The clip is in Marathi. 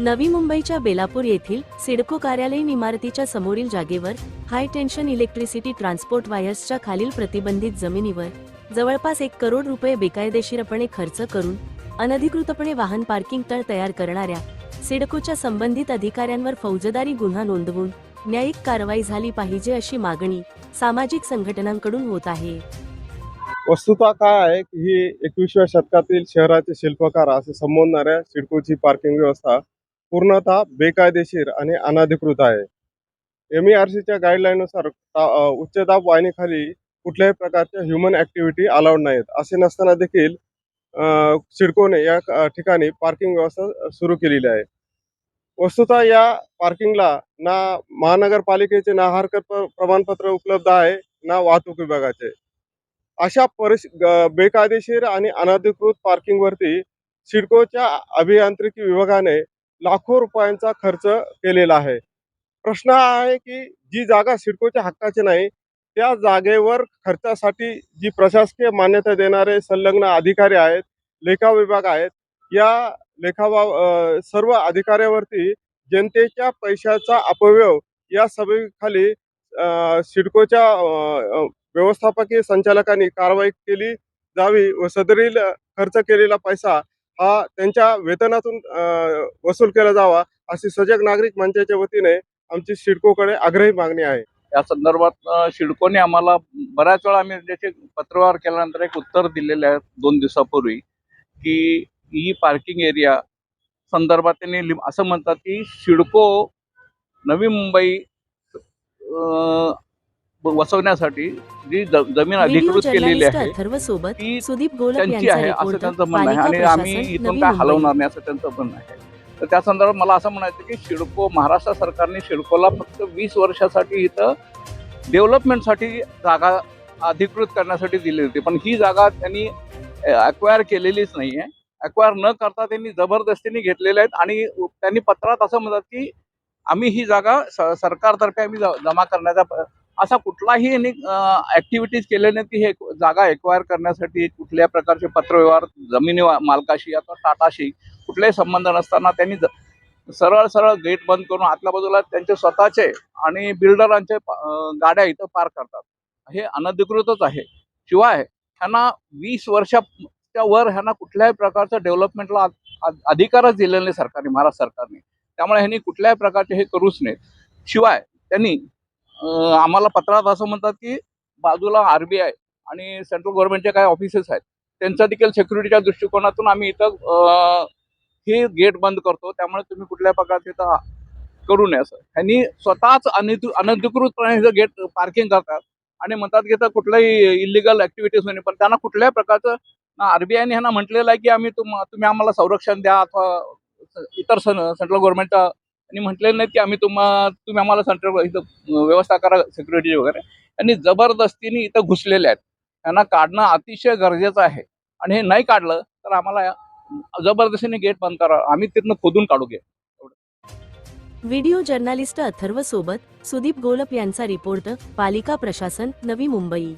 नवी मुंबईच्या बेलापूर येथील सिडको कार्यालयीन इमारतीच्या समोरील जागेवर हाय टेन्शन इलेक्ट्रिसिटी ट्रान्सपोर्ट वायर्सच्या खालील प्रतिबंधित जमिनीवर जवळपास एक करोड रुपये बेकायदेशीरपणे खर्च करून अनधिकृतपणे वाहन पार्किंग तळ तयार करणाऱ्या सिडकोच्या संबंधित अधिकाऱ्यांवर फौजदारी गुन्हा नोंदवून न्यायिक कारवाई झाली पाहिजे अशी मागणी सामाजिक संघटनांकडून होत आहे. वस्तुता काय आहे की ही एकविसव्या शतकातील शहराचे शिल्पकार असे संबोधणाऱ्या सिडकोची पार्किंग व्यवस्था पूर्णतः बेकायदेशीर आणि अनधिकृत आहे. एम ई आर सीच्या गाईडलाईननुसार उच्चदाब उच्च दाब वाहिनीखाली कुठल्याही प्रकारच्या ह्युमन ॲक्टिव्हिटी अलाउड नाहीत. असे नसताना देखील सिडकोने या ठिकाणी पार्किंग व्यवस्था सुरू केलेली आहे. वस्तुतः या पार्किंगला ना महानगरपालिकेचे ना हरकत प्रमाणपत्र उपलब्ध आहे ना वाहतूक विभागाचे. अशा परिस बेकायदेशीर आणि अनधिकृत पार्किंगवरती सिडकोच्या अभियांत्रिकी विभागाने लाखो रुपयांचा खर्च केलेला आहे. प्रश्न हा आहे की जी जागा सिडकोच्या हक्काची नाही त्या जागेवर खर्चासाठी जी प्रशासकीय मान्यता देणारे संलग्न अधिकारी आहेत लेखा विभाग आहेत या लेखा सर्व अधिकाऱ्यावरती जनतेच्या पैशाचा अपव्यव या सभेखाली अ, सिडकोच्या व्यवस्थापकीय संचालकांनी कारवाई केली जावी व सदरील खर्च केलेला पैसा हा त्यांच्या वेतनातून वसूल केला जावा अशी सजग नागरिक मंचाच्या वतीने आमची सिडकोकडे आग्रही मागणी आहे. या संदर्भात शिडकोने आम्हाला बऱ्याच वेळा आम्ही त्याचे पत्रव्यवहार केल्यानंतर एक उत्तर दिलेले आहे दोन दिवसापूर्वी की ही पार्किंग एरिया संदर्भात त्यांनी असं म्हणतात की शिडको नवी मुंबई अ, वसवण्यासाठी जी ज- जमीन अधिकृत केलेली आहे ती सुदीप त्यांची यांचा आहे असं त्यांचं म्हणणं आहे. आणि आम्ही इथून काय हलवणार नाही असं त्यांचं म्हणणं आहे. तर त्या संदर्भात मला असं म्हणायचं की सिडको महाराष्ट्र सरकारने सिडकोला फक्त वीस वर्षासाठी इथं डेव्हलपमेंटसाठी जागा अधिकृत करण्यासाठी दिली होती. पण ही जागा त्यांनी अक्वायर केलेलीच नाही आहे अक्वायर न करता त्यांनी जबरदस्तीने घेतलेल्या आहेत आणि त्यांनी पत्रात असं म्हणतात की आम्ही ही जागा स- सरकारतर्फे आम्ही जमा करण्याचा असा कुठलाही ऍक्टिव्हिटीज केले नाही की हे जागा एक्वायर करण्यासाठी कुठल्या प्रकारचे पत्रव्यवहार जमिनी मालकाशी अथवा टाटाशी कुठलेही संबंध नसताना त्यांनी ज- सरळ सरळ गेट बंद करून आतल्या बाजूला त्यांचे स्वतःचे आणि बिल्डरांचे गाड्या इथं पार्क करतात. हे अनधिकृतच आहे. शिवाय ह्यांना वीस वर्षाच्या वर ह्यांना कुठल्याही प्रकारचं डेव्हलपमेंटला अधिकारच दिलेला नाही सरकारने महाराष्ट्र सरकारने. त्यामुळे ह्यांनी कुठल्याही प्रकारचे हे करूच नाहीत शिवाय त्यांनी आम्हाला पत्रात असं म्हणतात की बाजूला आरबीआय आणि सेंट्रल गव्हर्नमेंटचे काही ऑफिसेस आहेत त्यांचा देखील सिक्युरिटीच्या दृष्टिकोनातून आम्ही इथं हे गेट बंद करतो. त्यामुळे तुम्ही कुठल्या प्रकारचे इथं करू नये असं. ह्यांनी स्वतःच अनधिकृ अनधिकृतपणे इथं गेट पार्किंग करतात आणि म्हणतात की इथं कुठल्याही इलिगल ऍक्टिव्हिटीज नाही पण त्यांना कुठल्याही प्रकारचं आरबीआयने ह्यांना म्हटलेलं आहे की आम्ही तुम तुम्ही आम्हाला संरक्षण द्या अथवा इतर सेंट्रल गव्हर्नमेंटच्या आणि म्हटलेलं नाही की आम्ही तुम्हा तुम्ही आम्हाला सेंट्रल इथं व्यवस्था करा सिक्युरिटी वगैरे. यांनी जबरदस्तीने इथं घुसलेले आहेत. त्यांना काढणं अतिशय गरजेचं आहे. आणि हे नाही काढलं तर आम्हाला जबरदस्तीने गेट बंद करा. आम्ही तिथनं खोदून काढू घे व्हिडिओ जर्नालिस्ट अथर्व सोबत सुदीप गोलप यांचा रिपोर्ट पालिका प्रशासन नवी मुंबई.